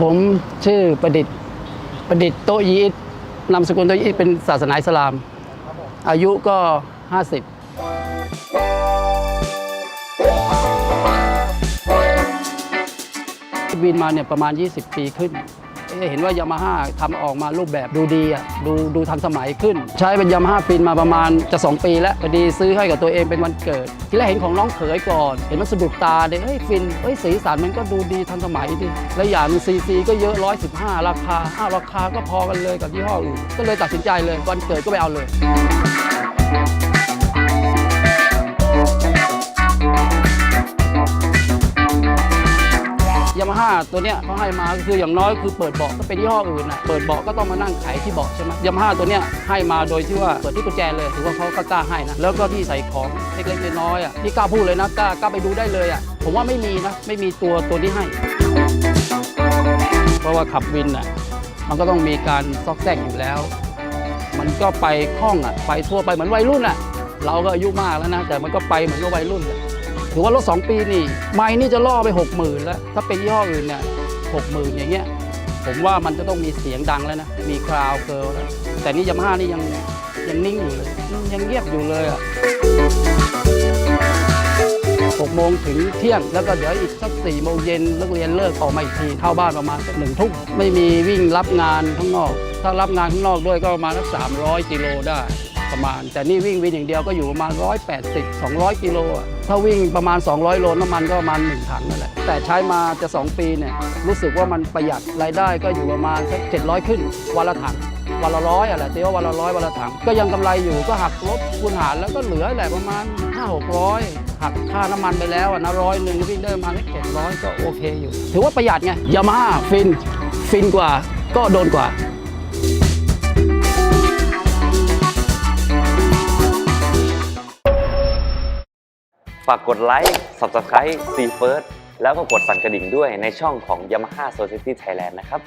ผมชื่อประดิษฐ์ประดิษฐ์โตะยีอิตนามสกุลโตะยีอิตเป็นศาสนาอิสลาม อายุก็ 50วินมาเนี่ยประมาณ 20 ปีขึ้น เห็นว่ายามาฮ่าทำออกมารูปแบบดูดีอะดูดูทันสมัยขึ้น ใช้เป็นยามาฮ่าฟินมาประมาณจะ 2 ปีแล้วพอดีซื้อให้กับตัวเองเป็นวันเกิด ที่แรกเห็นของน้องเขยก่อน เห็นมันสะดุดตาเลยเฮ้ยฟินเฮ้ยสีสันมันก็ดูดีทันสมัยดิและอย่างซีซีก็เยอะ 115 ราคาอ้าวราคาก็พอกันเลยกับยี่ห้ออื่นก็เลยตัดสินใจเลยวันเกิดก็ไปเอาเลย ตัวเนี้ยเขาให้มาคืออย่างน้อยคือเปิดเบาะก็เป็นยี่ห้ออื่นนะเปิดเบาะก็ต้องมานั่งไขที่เบาะใช่ไหมยามาฮ่าตัวเนี้ยให้มาโดยที่ว่าเปิดที่กุญแจเลยถือว่าเขาก็กล้าให้นะแล้วก็ที่ใส่ของเล็กๆน้อยๆอะนี่กล้าพูดเลยนะกล้ากล้าไปดูได้เลยอะผมว่าไม่มีนะไม่มีตัวตัวนี้ให้ เพราะว่าขับวินอะมันก็ต้องมีการซอกแซกอยู่แล้ว มันก็ไปคล่องอะไปทั่วไปเหมือนวัยรุ่นอะเราก็อายุมากแล้วนะแต่มันก็ไปเหมือนกับวัยรุ่นอะ ถือว่ารถ 2 ปีนี่ ไม่นี่จะล่อไป 6 0,000 แล้ว ถ้าเป็นยี่ห้ออื่นเนี่ยหกหมื่นอย่างเงี้ย ผมว่ามันจะต้องมีเสียงดังแล้วนะ มีคราวเกิลแล้ว แต่นี่ยามาฮ่านี่ยังยังนิ่งอยู่เลย ยังเงียบอยู่เลยอะหกโมงถึงเที่ยง แล้วก็เดี๋ยวอีกสักสี่โมงเย็นเลิกเรียนเลิกออกมาอีกทีเข้าบ้านประมาณสักหนึ่งทุ่มไม่มีวิ่งรับงานข้างนอก ถ้ารับงานข้างนอกด้วยก็ประมาณสักสามร้อยกิโลได้ ประมาณ แต่นี่วิ่งวินอย่างเดียวก็อยู่ประมาณ 180 200 กิโลอะถ้าวิ่งประมาณ 200 โลน้ำมันก็ประมาณ1ถังนั่นแหละ แต่ใช้มาจะ 2 ปีเนี่ยรู้สึกว่ามันประหยัดรายได้ก็อยู่ประมาณสัก700 ขึ้นวันละถังวันละร้อยอะไรตีว่าวันละร้อยวันละถังก็ยังกำไรอยู่ก็หักลบคูณหารแล้วก็เหลือแหละประมาณ 5 600 หักค่าน้ำมันไปแล้วนะร้อยหนึ่งวิ่งได้ประมาเจ็ดร้อยก็โอเคอยู่ ถือว่าประหยัดไงยามาฮ่าฟิน ฟินกว่าก็โดนกว่าากกดไลค์ Subscribe C First แล้วก็กดสั่นกระดิ่งด้วยในช่องของ Yamaha Society Thailand นะครับ